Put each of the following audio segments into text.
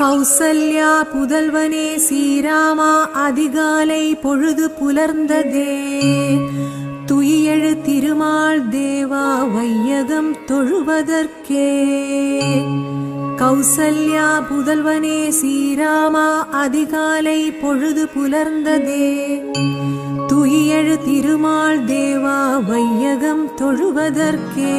கௌசல்யா புதல்வனே ஸ்ரீராமா அதிகாலை பொழுது புலர்ந்ததே. துயியெழு திருமால் தேவா வையகம் தொழுவதற்கே. கௌசல்யா புதல்வனே ஸ்ரீராமா அதிகாலை பொழுது புலர்ந்ததே. துயியெழு திருமால் தேவா வையகம் தொழுவதற்கே.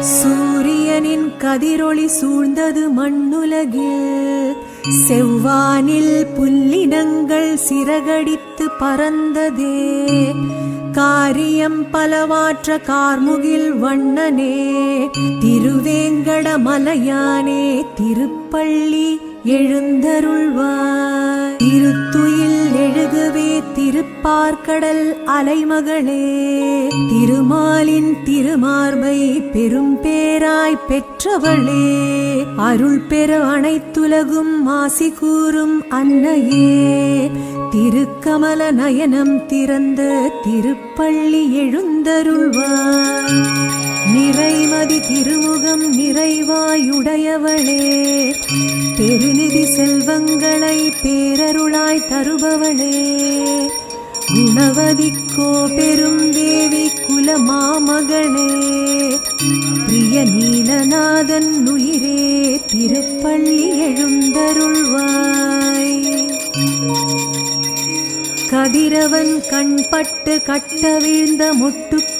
சூரியனின் கதிரொளி சூழ்ந்தது மண்ணுலகில் செவ்வானில் புல்லினங்கள் சிறகடித்து பறந்ததே. காரியம் பலவாற்ற கார்முகில் வண்ணனே. திருவேங்கட மலையானே திருப்பள்ளி எழுந்தருள்வார் திருத்துயில் எழுகவே திருப்பார்க்கடல் அலைமகளே திருமாலின் திருமார்பை பெரும் பேராய் பெற்றவளே அருள் பெற அனைத்துலகும் மாசி கூறும் அன்னையே. திருக்கமல நயனம் திறந்த திருப்பள்ளி எழுந்தருள்வாய் நிறைமதி திருமுகம் நிறைவாயுடையவளே பெருநிதி செல்வங்களை பேரருளாய் தருபவளே. குணவதிக்கோ பெரும் தேவி குலமாமகளே. பிரிய நீலநாதன் உயிரே திருப்பள்ளி எழுந்தருள்வாய். கதிரவன் கண்பட்டு கட்ட வீழ்ந்த முட்டு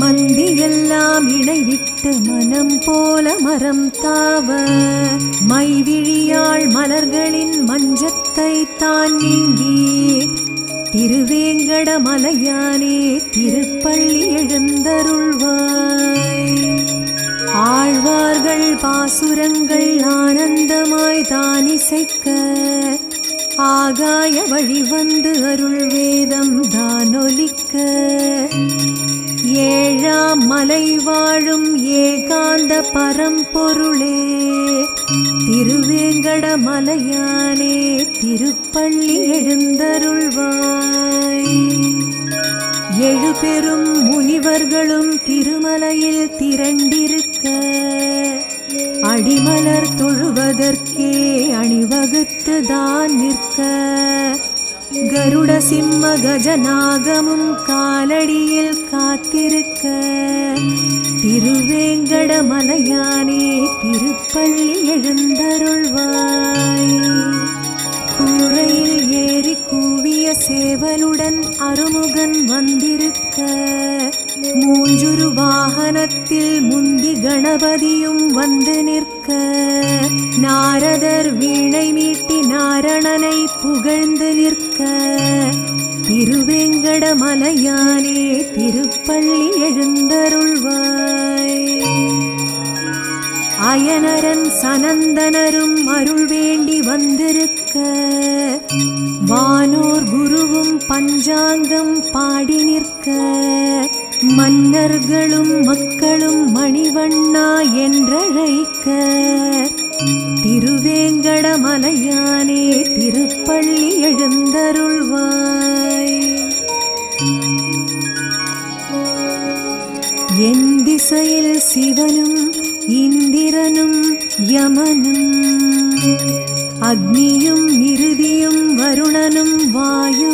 மந்தியெல்லாம் இணைவிட்டு மனம் போல மரம் தாவ. மைவிழியாள் மலர்களின் மஞ்சத்தை தான் நீங்கி. திருவேங்கட மலையானே திருப்பள்ளி எழுந்தருள்வாய். ஆழ்வார்கள் பாசுரங்கள் ஆனந்தமாய் தானிசைக்க ஆகாய வழி வந்து அருள் வேதம் தானொலிக்க. ஏழாம் மலை வாழும் ஏகாந்த பரம்பொருளே திருவேங்கட மலையானே திருப்பள்ளி எழுந்தருள்வாய். எழுபெரும் முனிவர்களும் திருமலையில் திரண்டிருக்க. அடிமலர் தொழுவதற்கே அணிவகுத்து தான் நிற்க. கருட சிம்ம கஜநாகமும் காலடியில் காத்திருக்க. திருவேங்கட மலையானே திருப்பள்ளி எழுந்தருள்வாய். கூரையில் ஏறி கூவிய சேவலுடன் அருமுகன் வந்திருக்க. மூஞ்சுரு வாகனத்தில் முந்தி கணபதியும் வந்து நிற்க. நாரதர் வீணை மீட்டி நாரணனை புகழ்ந்து நிற்க. திருவேங்கடமலையானே திருப்பள்ளி எழுந்தருள்வாய். அயனரன் சனந்தனரும் அருள் வேண்டி வந்திருக்க. வானோர் குருவும் பஞ்சாங்கம் பாடி நிற்க. மன்னர்களும் மக்களும் மணிவண்ணா என்றழைக்க. திருவேங்கடமலையானே திருப்பள்ளி எழுந்தருள்வாய். என் திசையில் சிவனும் இந்திரனும் யமனும். அக்னியும் இறுதியும் வருணனும் வாயு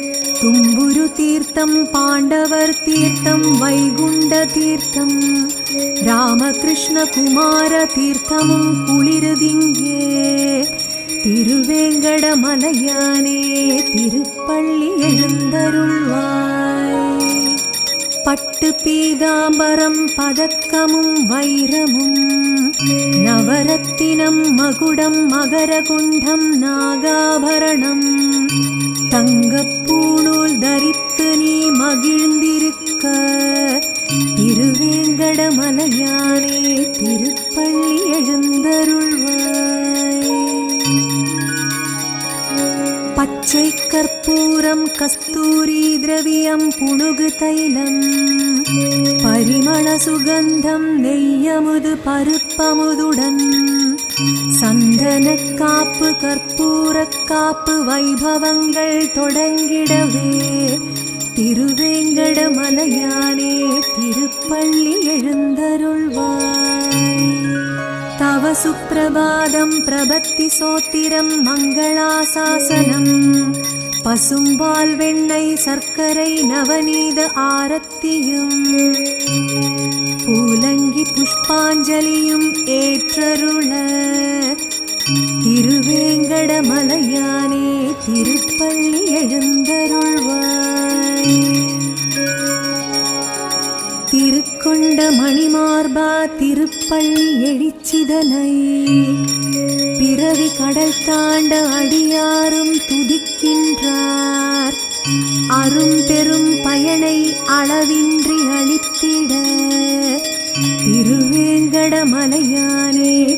தும்புரு தீர்த்தம் பாண்டவர் தீர்த்தம் வைகுண்ட தீர்த்தம். ராமகிருஷ்ண குமார தீர்த்தமும் குளிருதிங்கே. திருவேங்கடமலையானே திருப்பள்ளி எழுந்தருள்வாய். பட்டு பீதாம்பரம் பதக்கமும் வைரமும். நவரத்தினம் மகுடம் மகரகுண்டம் நாகாபரணம். தங்கப் தங்கப்பூணூல் தரித்து நீ மகிழ்ந்திருக்க. திருவேங்கடமலையானே திருப்பள்ளி எழுந்தருள்வாய். பச்சை கற்பூரம் கஸ்தூரி திரவியம் புணுகு தைலம் பரிமள சுகந்தம் நெய்யமுது பருப்பமுதுடன். சந்தனக்காப்பு கற்பூரக்காப்பு வைபவங்கள் தொடங்கிடவே. திருவேங்கடமலையானே திருப்பள்ளி எழுந்தருள்வாய். தவ சுப்பிரபாதம் பிரபத்தி சோத்திரம் மங்களாசாசனம். பசும்பால் வெண்ணெய் சர்க்கரை நவநீத ஆரத்தியும் பூலங்கி புஷ்பாஞ்சலியும் ஏற்றருள திருவேங்கடமலையானே திருப்பள்ளி எழுந்தருள்வாய். திருக்கொண்ட மணிமார்பா திருப்பள்ளி எழுச்சிதனை பிறவி கடல் தாண்ட அடியாரும் துதிக்கின்றார். அரும் பெரும் பயனை அளவின்றி அளித்திட. திருவேங்கடமலையானே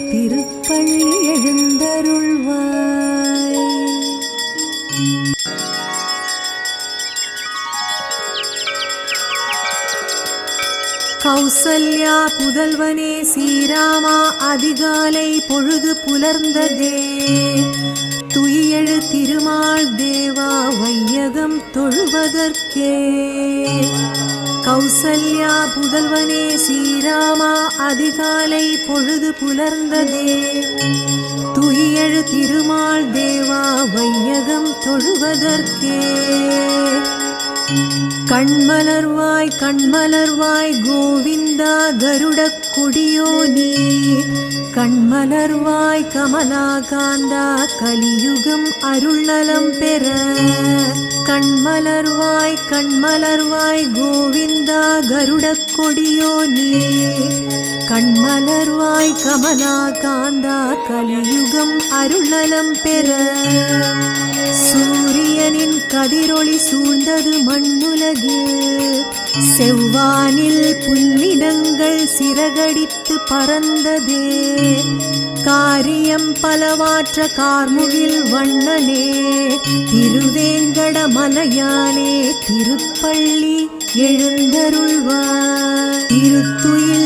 கௌசல்யா புதல்வனே சீராமா அதிகாலை பொழுது புலர்ந்ததே. துயியழு திருமால் தேவா வையகம் தொழுவதற்கே. கௌசல்யா புதல்வனே சீராமா அதிகாலை பொழுது புலர்ந்ததே. துயியழு திருமால் தேவா வையகம் தொழுவதற்கே. கண்மலர்வாய் கண்மலர்வாய் கோவிந்தா கருடக் கொடியோனே. கண்மலர்வாய் கமலா காந்தா கலியுகம் அருள்நலம் பெற. கண்மலர்வாய் கண்மலர்வாய் கோவிந்தா கருடக் நீ. கண்மலர்வாய் கமலா காந்தா கலியுகம் அருள்நலம் பெற. சூரியனின் கதிரொளி சூழ்ந்தது மண்ணுலகு. செவ்வானில் புல்லினங்கள் சிறகடித்து பறந்ததே. காரியம் பலவாற்ற கார்முகில் வண்ணனே. திருவேங்கட மலையானே திருப்பள்ளி எழுந்தருள்வார். திருத்துயில்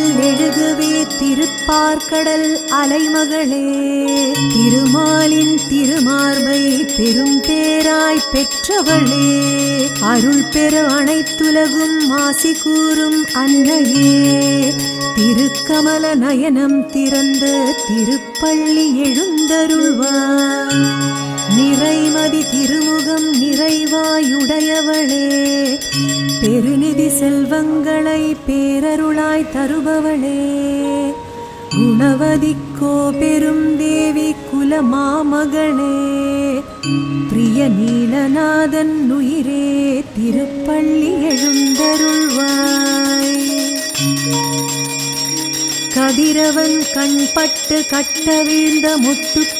எழுகவே திருப்பார்கடல் அலைமகளே. திருமாலின் திருமார்பை பெரும் பேராய் பெற்றவளே. அருள் பெற அனைத்துலகும் மாசி கூறும் அன்னையே. திருக்கமல நயனம் திறந்த திருப்பள்ளி எழுந்தருள்வார். நிறைமதி திருமுகம் நிறைவாயுடையவளே. பெருநிதி செல்வங்களை பேரருளாய் தருபவளே. குணவதிக்கோ பெரும் தேவி குலமாமகளே. பிரிய நீலநாதன் உயிரே திருப்பள்ளி எழுந்தருள்வாய். கதிரவன் கண்பட்டு கட்ட வீழ்ந்த முத்து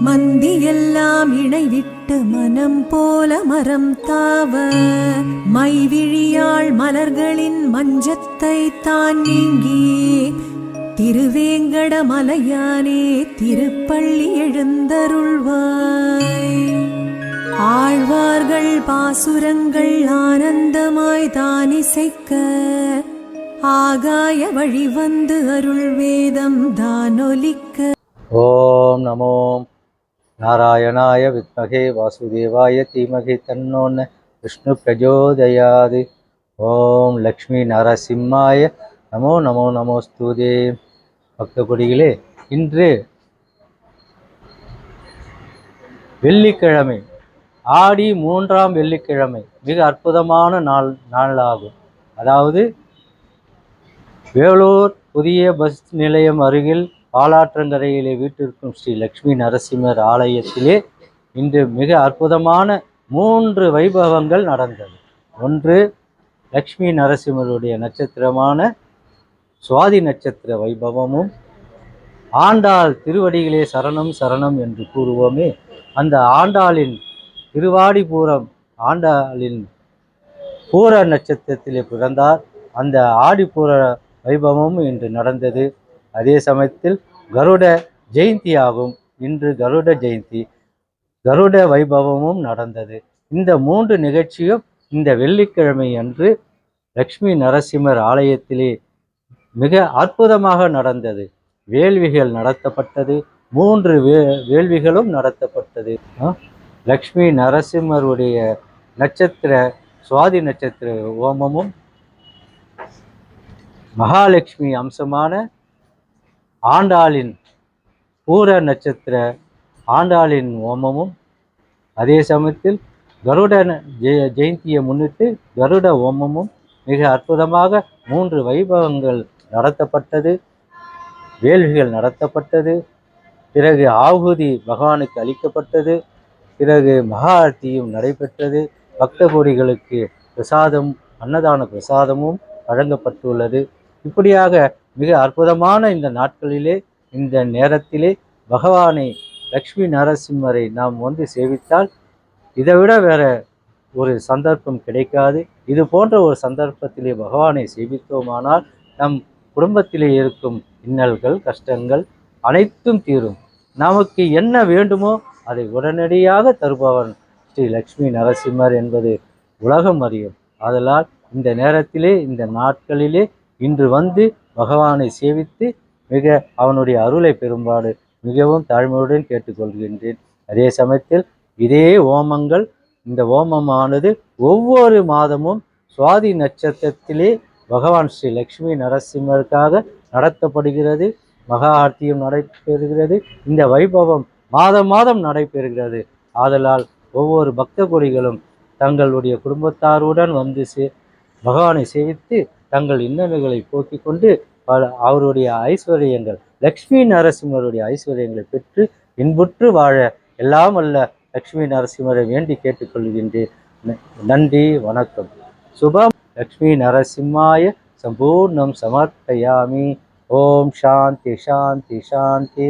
மந்தியெல்லாம் இணைவிட்டு மனம் போல மரம் தாவ மைவிழியாள் மலர்களின் மஞ்சத்தை தான் நீங்கி திருவேங்கட மலையானே திருப்பள்ளி எழுந்தருள்வாய். ஆழ்வார்கள் பாசுரங்கள் ஆனந்தமாய் தானிசைக்க ஆகாய வழி வந்து அருள் வேதம் தானொலிக்க ஓம் நமோ நாராயணாய வித்மகே வாசுதேவாய தீமகி தன்னோன்ன விஷ்ணு பிரஜோதயாது. ஓம் லக்ஷ்மி நரசிம்மாய நமோ நமோ நமோஸ்துதே. பக்த கொடிகளே இன்று வெள்ளிக்கிழமை ஆடி மூன்றாம் வெள்ளிக்கிழமை மிக அற்புதமான நாள் நாளாகும். அதாவது வேலூர் புதிய பஸ் நிலையம் அருகில் பாலாற்றங்கரையிலே வீட்டிற்கும் ஸ்ரீ லக்ஷ்மி நரசிம்மர் ஆலயத்திலே இன்று மிக அற்புதமான மூன்று வைபவங்கள் நடந்தது. ஒன்று லக்ஷ்மி நரசிம்மருடைய நட்சத்திரமான சுவாதி நட்சத்திர வைபவமும் ஆண்டாள் திருவடிகளே சரணம் சரணம் என்று கூறுவோமே. அந்த ஆண்டாளின் திருவாடிபூரம் ஆண்டாளின் பூர நட்சத்திரத்திலே பிறந்தார். அந்த ஆடிப்பூர வைபவமும் இன்று நடந்தது. அதே சமயத்தில் கருட ஜெயந்தியாகும். இன்று கருட ஜெயந்தி. கருட வைபவமும் நடந்தது. இந்த மூன்று நிகழ்ச்சியும் இந்த வெள்ளிக்கிழமை அன்று லக்ஷ்மி நரசிம்மர் ஆலயத்திலே மிக அற்புதமாக நடந்தது. வேள்விகள் நடத்தப்பட்டது. மூன்று வே வேள்விகளும் நடத்தப்பட்டது. லக்ஷ்மி நரசிம்மருடைய நட்சத்திர சுவாதி நட்சத்திர ஹோமமும் மகாலட்சுமி அம்சமான ஆண்டாளின் பூர நட்சத்திர ஆண்டாளின் ஹோமமும் அதே சமயத்தில் கருட ஜெய ஜெயந்தியை முன்னிட்டு கருட ஹோமமும் மிக அற்புதமாக மூன்று வைபவங்கள் நடத்தப்பட்டது. வேள்விகள் நடத்தப்பட்டது. பிறகு ஆகுதி பகவானுக்கு அளிக்கப்பட்டது. பிறகு மகாஆர்த்தியும் நடைபெற்றது. பக்த கோடிகளுக்கு பிரசாதம் அன்னதான பிரசாதமும் வழங்கப்பட்டுள்ளது. இப்படியாக மிக அற்புதமான இந்த நாட்களிலே இந்த நேரத்திலே பகவானை லக்ஷ்மி நரசிம்மரை நாம் வந்து சேவித்தால் இதை விட வேற ஒரு சந்தர்ப்பம் கிடைக்காது. இது போன்ற ஒரு சந்தர்ப்பத்திலே பகவானை சேவித்தோமானால் நம் குடும்பத்திலே இருக்கும் இன்னல்கள் கஷ்டங்கள் அனைத்தும் தீரும். நமக்கு என்ன வேண்டுமோ அதை உடனடியாக தருபவன் ஸ்ரீ லக்ஷ்மி நரசிம்மர் என்பது உலகம் அறியும். ஆதலால் இந்த நேரத்திலே இந்த நாட்களிலே இன்று வந்து பகவானை சேவித்து மிக அவனுடைய அருளை பெரும்பாடு மிகவும் தாழ்மையுடன் கேட்டுக்கொள்கின்றேன். அதே சமயத்தில் இதே ஓமங்கள் இந்த ஓமமானது ஒவ்வொரு மாதமும் சுவாதி நட்சத்திரத்திலே பகவான் ஸ்ரீ லக்ஷ்மி நரசிம்மருக்காக நடத்தப்படுகிறது மகா ஆர்த்தியும் நடைபெறுகிறது இந்த வைபவம் மாதம் மாதம் நடைபெறுகிறது. ஆதலால் ஒவ்வொரு பக்த கொடிகளும் தங்களுடைய குடும்பத்தாருடன் வந்து சே பகவானை சேவித்து தங்கள் இன்னல்களை போக்கிக் கொண்டு பல அவருடைய ஐஸ்வர்யங்கள் லக்ஷ்மி நரசிம்மருடைய ஐஸ்வர்யங்களை பெற்று இன்புற்று வாழ எல்லாம் அல்ல லக்ஷ்மி நரசிம்மரை வேண்டி கேட்டுக்கொள்கின்றேன். நன்றி வணக்கம். சுபம். லக்ஷ்மி நரசிம்மாய சம்பூர்ணம் சமர்ப்பயாமி. ஓம் சாந்தி சாந்தி சாந்தி.